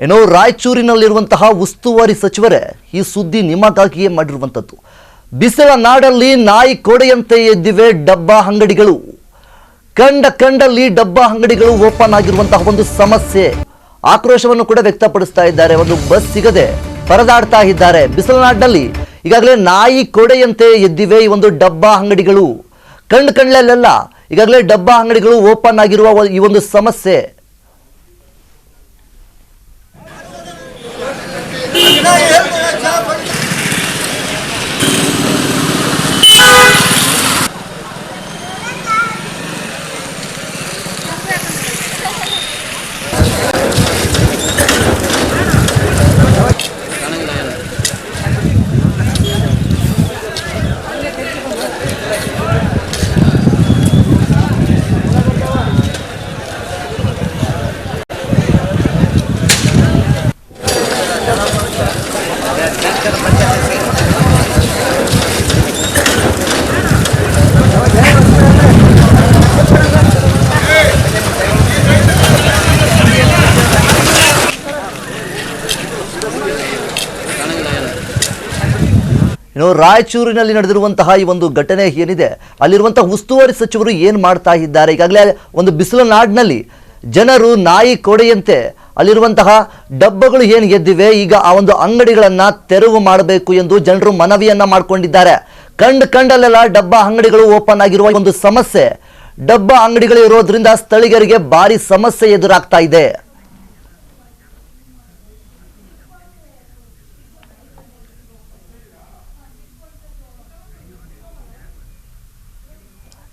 ಏನೋ ರಾಯಚೂರಿನಲ್ಲಿರುವಂತಹ ಉಸ್ತುವಾರಿ ಸಚಿವರೇ, ಈ ಸುದ್ದಿ ನಿಮಗಾಗಿಯೇ ಮಾಡಿರುವಂಥದ್ದು. ಬಿಸಿಲ ನಾಡಲ್ಲಿ ನಾಯಿ ಕೋಡೆಯಂತೆ ಎದ್ದಿವೆ ಡಬ್ಬಾ ಅಂಗಡಿಗಳು. ಕಂಡ ಕಂಡಲ್ಲಿ ಡಬ್ಬಾ ಅಂಗಡಿಗಳು ಓಪನ್ ಆಗಿರುವಂತಹ ಒಂದು ಸಮಸ್ಯೆ. ಆಕ್ರೋಶವನ್ನು ಕೂಡ ವ್ಯಕ್ತಪಡಿಸ್ತಾ ಇದ್ದಾರೆ, ಒಂದು ಬಸ್ ಸಿಗದೆ ಪರದಾಡ್ತಾ ಇದ್ದಾರೆ. ಬಿಸಿಲನಾಡಿನಲ್ಲಿ ಈಗಾಗಲೇ ನಾಯಿ ಕೋಡೆಯಂತೆ ಎದ್ದಿವೆ ಈ ಒಂದು ಡಬ್ಬಾ ಅಂಗಡಿಗಳು. ಕಂಡು ಕಣ್ಣಲ್ಲೆಲ್ಲ ಈಗಾಗಲೇ ಡಬ್ಬಾ ಅಂಗಡಿಗಳು ಓಪನ್ ಆಗಿರುವ ಈ ಒಂದು ಸಮಸ್ಯೆ. ಇನ್ನು ರಾಯಚೂರಿನಲ್ಲಿ ನಡೆದಿರುವಂತಹ ಈ ಒಂದು ಘಟನೆ ಏನಿದೆ ಅಲ್ಲಿರುವಂತಹ ಉಸ್ತುವಾರಿ ಸಚಿವರು ಏನು ಮಾಡ್ತಾ ಇದ್ದಾರೆ? ಈಗಾಗಲೇ ಒಂದು ಬಿಸಿಲ ನಾಡಿನಲ್ಲಿ ಜನರು ನಾಯಿ ಕೊಡೆಯಂತೆ ಅಲ್ಲಿರುವಂತಹ ಡಬ್ಬಗಳು ಏನು ಗೆದ್ದಿವೆ ಈಗ ಆ ಒಂದು ಅಂಗಡಿಗಳನ್ನು ತೆರವು ಮಾಡಬೇಕು ಎಂದು ಜನರು ಮನವಿಯನ್ನ ಮಾಡಿಕೊಂಡಿದ್ದಾರೆ. ಕಂಡು ಕಂಡಲ್ಲೆಲ್ಲ ಡಬ್ಬ ಅಂಗಡಿಗಳು ಓಪನ್ ಆಗಿರುವ ಒಂದು ಸಮಸ್ಯೆ. ಡಬ್ಬ ಅಂಗಡಿಗಳು ಇರೋದ್ರಿಂದ ಸ್ಥಳೀಯರಿಗೆ ಭಾರಿ ಸಮಸ್ಯೆ ಎದುರಾಗ್ತಾ ಇದೆ.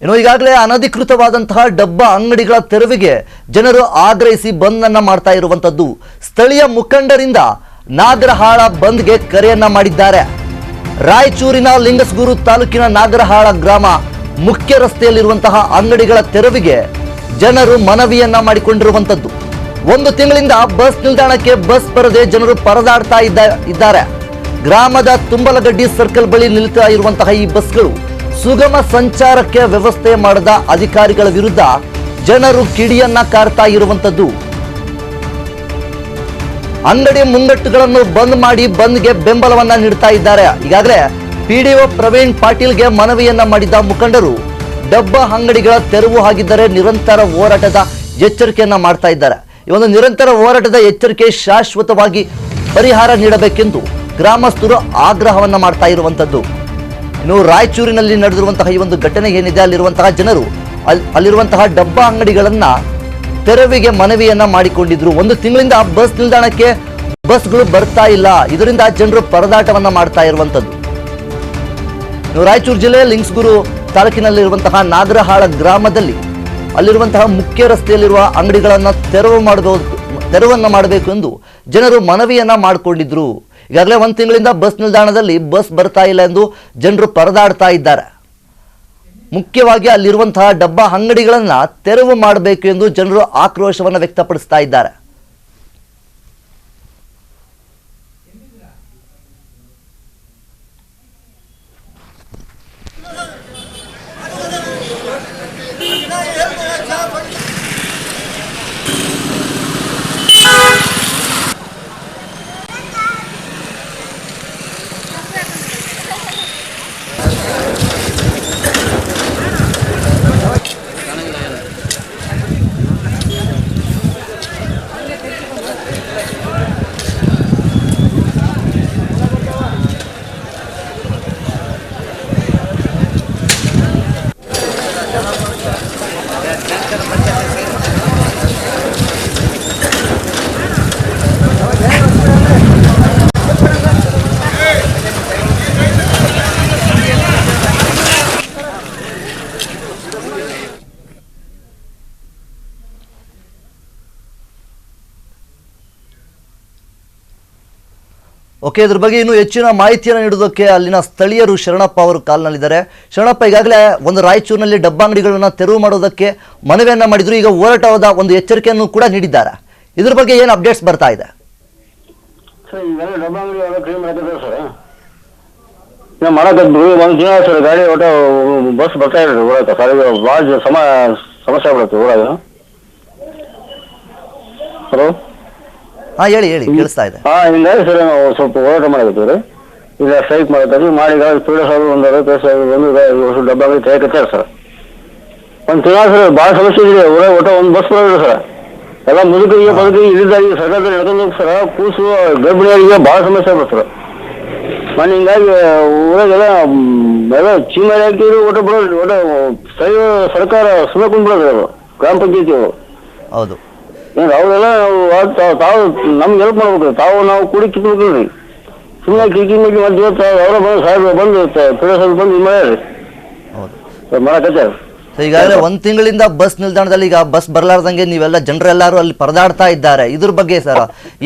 ಇನ್ನು ಈಗಾಗಲೇ ಅನಧಿಕೃತವಾದಂತಹ ಡಬ್ಬ ಅಂಗಡಿಗಳ ತೆರವಿಗೆ ಜನರು ಆಗ್ರಹಿಸಿ ಬಂದ್ ಅನ್ನ ಮಾಡ್ತಾ ಇರುವಂತದ್ದು. ಸ್ಥಳೀಯ ಮುಖಂಡರಿಂದ ನಾಗರಹಾಳ ಬಂದ್ಗೆ ಕರೆಯನ್ನ ಮಾಡಿದ್ದಾರೆ. ರಾಯಚೂರಿನ ಲಿಂಗಸ್ಗೂರು ತಾಲೂಕಿನ ನಾಗರಹಾಳ ಗ್ರಾಮ ಮುಖ್ಯ ರಸ್ತೆಯಲ್ಲಿರುವಂತಹ ಅಂಗಡಿಗಳ ತೆರವಿಗೆ ಜನರು ಮನವಿಯನ್ನ ಮಾಡಿಕೊಂಡಿರುವಂತದ್ದು. ಒಂದು ತಿಂಗಳಿಂದ ಬಸ್ ನಿಲ್ದಾಣಕ್ಕೆ ಬಸ್ ಬರದೆ ಜನರು ಪರದಾಡ್ತಾ ಇದ್ದ- ಇದ್ದಾರೆ. ಗ್ರಾಮದ ತುಂಬಲಗಡ್ಡಿ ಸರ್ಕಲ್ ಬಳಿ ನಿಲ್ತಾ ಇರುವಂತಹ ಈ ಬಸ್ಗಳು ಸುಗಮ ಸಂಚಾರಕ್ಕೆ ವ್ಯವಸ್ಥೆ ಮಾಡದ ಅಧಿಕಾರಿಗಳ ವಿರುದ್ಧ ಜನರು ಕಿಡಿಯನ್ನ ಕಾರ್ತಾ ಇರುವಂತದ್ದು ಅಂಗಡಿ ಮುಂಗಟ್ಟುಗಳನ್ನು ಬಂದ್ ಮಾಡಿ ಬಂದ್ಗೆ ಬೆಂಬಲವನ್ನ ನೀಡ್ತಾ ಇದ್ದಾರೆ. ಈಗಾಗಲೇ ಪಿಡಿಒ ಪ್ರವೀಣ್ ಪಾಟೀಲ್ಗೆ ಮನವಿಯನ್ನ ಮಾಡಿದ ಮುಖಂಡರು ಡಬ್ಬ ಅಂಗಡಿಗಳ ತೆರವು ಆಗಿದ್ದರೆ ನಿರಂತರ ಹೋರಾಟದ ಎಚ್ಚರಿಕೆಯನ್ನ ಮಾಡ್ತಾ ಇದ್ದಾರೆ. ಈ ಒಂದು ನಿರಂತರ ಹೋರಾಟದ ಎಚ್ಚರಿಕೆ ಶಾಶ್ವತವಾಗಿ ಪರಿಹಾರ ನೀಡಬೇಕೆಂದು ಗ್ರಾಮಸ್ಥರು ಆಗ್ರಹವನ್ನ ಮಾಡ್ತಾ ಇರುವಂತದ್ದು ಇನ್ನು ರಾಯಚೂರಿನಲ್ಲಿ ನಡೆದಿರುವಂತಹ ಈ ಒಂದು ಘಟನೆ ಏನಿದೆ, ಅಲ್ಲಿರುವಂತಹ ಜನರು ಅಲ್ಲಿ ಅಲ್ಲಿರುವಂತಹ ಡಬ್ಬ ಅಂಗಡಿಗಳನ್ನ ತೆರವಿಗೆ ಮನವಿಯನ್ನ ಮಾಡಿಕೊಂಡಿದ್ರು. ಒಂದು ತಿಂಗಳಿಂದ ಬಸ್ ನಿಲ್ದಾಣಕ್ಕೆ ಬಸ್ಗಳು ಬರ್ತಾ ಇಲ್ಲ. ಇದರಿಂದ ಜನರು ಪರದಾಟವನ್ನ ಮಾಡ್ತಾ ಇರುವಂತದ್ದು ರಾಯಚೂರು ಜಿಲ್ಲೆಯ ಲಿಂಗ್ಸ್ಗುರು ತಾಲೂಕಿನಲ್ಲಿರುವಂತಹ ನಾಗರಹಾಳ ಗ್ರಾಮದಲ್ಲಿ ಅಲ್ಲಿರುವಂತಹ ಮುಖ್ಯ ರಸ್ತೆಯಲ್ಲಿರುವ ಅಂಗಡಿಗಳನ್ನ ತೆರವು ಮಾಡಬಹುದು ತೆರವನ್ನ ಮಾಡಬೇಕು ಎಂದು ಜನರು ಮನವಿಯನ್ನ ಮಾಡಿಕೊಂಡಿದ್ರು. ಈಗಾಗಲೇ ಒಂದು ತಿಂಗಳಿಂದ ಬಸ್ ನಿಲ್ದಾಣದಲ್ಲಿ ಬಸ್ ಬರ್ತಾ ಇಲ್ಲ ಎಂದು ಜನರು ಪರದಾಡ್ತಾ ಇದ್ದಾರೆ. ಮುಖ್ಯವಾಗಿ ಅಲ್ಲಿರುವಂತಹ ಡಬ್ಬ ಅಂಗಡಿಗಳನ್ನು ತೆರವು ಮಾಡಬೇಕು ಎಂದು ಜನರು ಆಕ್ರೋಶವನ್ನು ವ್ಯಕ್ತಪಡಿಸ್ತಾ ಇದ್ದಾರೆ. ಓಕೆ ಇದ್ರ ಬಗ್ಗೆ ಇನ್ನೂ ಹೆಚ್ಚಿನ ಮಾಹಿತಿಯನ್ನು ನೀಡೋದಕ್ಕೆ ಅಲ್ಲಿನ ಸ್ಥಳೀಯರು ಶರಣಪ್ಪ ಅವರು ಕಾಲ್ನಲ್ಲಿದ್ದಾರೆ. ಶರಣಪ್ಪ, ಈಗಾಗಲೇ ಒಂದು ರಾಯಚೂರಿನಲ್ಲಿ ಡಬ್ಬಾಂಗಡಿಗಳನ್ನು ತೆರವು ಮಾಡೋದಕ್ಕೆ ಮನವಿಯನ್ನು ಮಾಡಿದ್ರು. ಈಗ ಹೋರಾಟವಾದ ಒಂದು ಎಚ್ಚರಿಕೆಯನ್ನು ಕೂಡ ನೀಡಿದ್ದಾರೆ. ಇದ್ರ ಬಗ್ಗೆ ಏನು ಅಪ್ಡೇಟ್ಸ್ ಬರ್ತಾ ಇದೆ? ಸಮಸ್ಯೆ ಹಲೋ? ಹಾ ಹೇಳಿ ಹೇಳಿ ಕೇಳಿಸ್ತಾ ಇದೆ. ಹಾ ಹಿಂಗಾಗಿ ಸರ್ ನಾವು ಸ್ವಲ್ಪ ಹೋರಾಟ ಮಾಡಕತ್ತೀವಿ ರೀ ಇಲ್ಲ ಸ್ಟ್ರೈಕ್ ಮಾಡಕತ್ತೀವಿ ಮಾಡಿ ಪೀಡೆ ಸಾವಿರ ಒಂದು ಅರವತ್ತು ಸಾವಿರ ಒಂದು ಹೊಸ ಡಬ್ಬ ಅಂಗಡಿ ತೆಗಿಕತ್ತಾರ ಸರ್. ಒಂದು ತಿಂಗಳ ಸರ್ ಭಾಳ ಸಮಸ್ಯೆ ಇದೆ ಊರ ಒಟ್ಟ ಒಂದು ಬಸ್ ಬರೋದಿಲ್ಲ ಸರ್. ಎಲ್ಲ ಮುದುಕರಿಗೆ ಬದುಕಿ ಇಳಿದಾಗಿ ಸರ್ಕಾರದಲ್ಲಿ ನಡ್ಕೊಂಡು ಹೋಗಿ ಸರ್ ಕೂಸು ಗರ್ಭಿಣಿಯರಿಗೆ ಭಾಳ ಸಮಸ್ಯೆ ಆಗ್ಬೋದು ಸರ್. ಮನೆ ಹಿಂಗಾಗಿ ಊರಾಗೆಲ್ಲ ಎಲ್ಲ ಚೀಮಾರಿ ಹಾಕಿದ್ರು ಒಟ್ಟ ಬರೋದು ಒಟ್ಟ ಸ್ಥಳೀಯ ಸರ್ಕಾರ ಸುಮ್ಮನೆ ಕುಂದ್ಬಿಡೋದು ಗ್ರಾಮ ಪಂಚಾಯತಿ ಹೌದು. ಅವರೆಲ್ಲ ನಾವು ತಾವ್- ನಮ್ಗೆ ಹೆಲ್ಪ್ ಮಾಡ್ಬೇಕು. ತಾವು ನಾವು ಕೂಡಿ ಕಿತ್ಬೇಕ್ರಿ ಸುಮ್ಮನೆ ಕಿಕ್ಕಿ ಮಿಕ್ಕಿ ಮಧ್ಯ ಅವರ ಬಂದು ಸಾಹೇಬ್ರು ಬಂದು ಪ್ರದೇಶದಲ್ಲಿ ಬಂದು ಇದು ಮಾಡ್ಯಾರಿ ಮಾಡಕತ್ತಾರ ಈಗಾಗಲೇ ಒಂದ್ ತಿಂಗಳಿಂದ ಬಸ್ ನಿಲ್ದಾಣದಲ್ಲಿ ಈಗ ಬಸ್ ಬರ್ಲಾರ್ದಂಗೆ ನೀವೆಲ್ಲ ಜನರೆಲ್ಲರೂ ಅಲ್ಲಿ ಪರದಾಡ್ತಾ ಇದ್ದಾರೆ. ಇದ್ರ ಬಗ್ಗೆ ಸರ್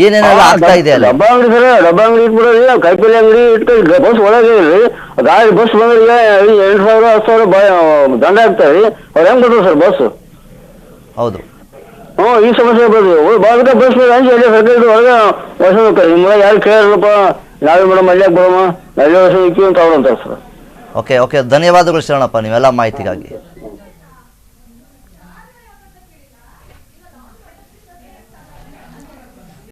ಏನೇನೆಲ್ಲ ಆಗ್ತಾ ಇದೆ ಅಲ್ಲಿ? ಡಬ್ಬ ಅಂಗಡಿ ಸರ್ ಡಬ್ಬ ಅಂಗಡಿ ಇಟ್ಬಿಡೋದಿಲ್ಲ ಕಾಯಿಪಲ್ಲೆ ಅಂಗಡಿ ಇಟ್ಕೊಂಡು ಬಸ್ ಒಳಗೆ ಇರ್ರಿ ಗಾಡಿ ಬಸ್ ಬಂದ್ರೆ ಎಂಟು ಸಾವಿರ ಹತ್ತು ಸಾವಿರ ದಂಡ ಆಗ್ತಾರೆ ಅವ್ರು ಹೆಂಗ್ ಬಿಡ್ರು ಸರ್ ಬಸ್? ಹೌದು. ಹ್ಞೂ ಈ ಸಮಸ್ಯೆ ಬರ್ತೀವಿ ಬಾಗಿದ ಬಸ್ ಮೇಲೆ ಅಲ್ಲಿ ಸರ್ಕಾರದ ವರ್ಷ ಹೋಗ್ತಾರೆ ನಿಮ್ಮ ಯಾರು ಕೇಳಿರಪ್ಪ ನಾವೇ ಮೇಡಮ್ ಅಲ್ಲೇ ಬರೋಮ? ಅಲ್ಲೇ ವರ್ಷ ಇಕ್ಕಿ ಅಂತ ಅವ್ರು ಅಂತಾರೆ ಸರ್. Okay okay. ಧನ್ಯವಾದಗಳು ಶರಣಪ್ಪ, ನೀವೆಲ್ಲ ಮಾಹಿತಿಗಾಗಿ.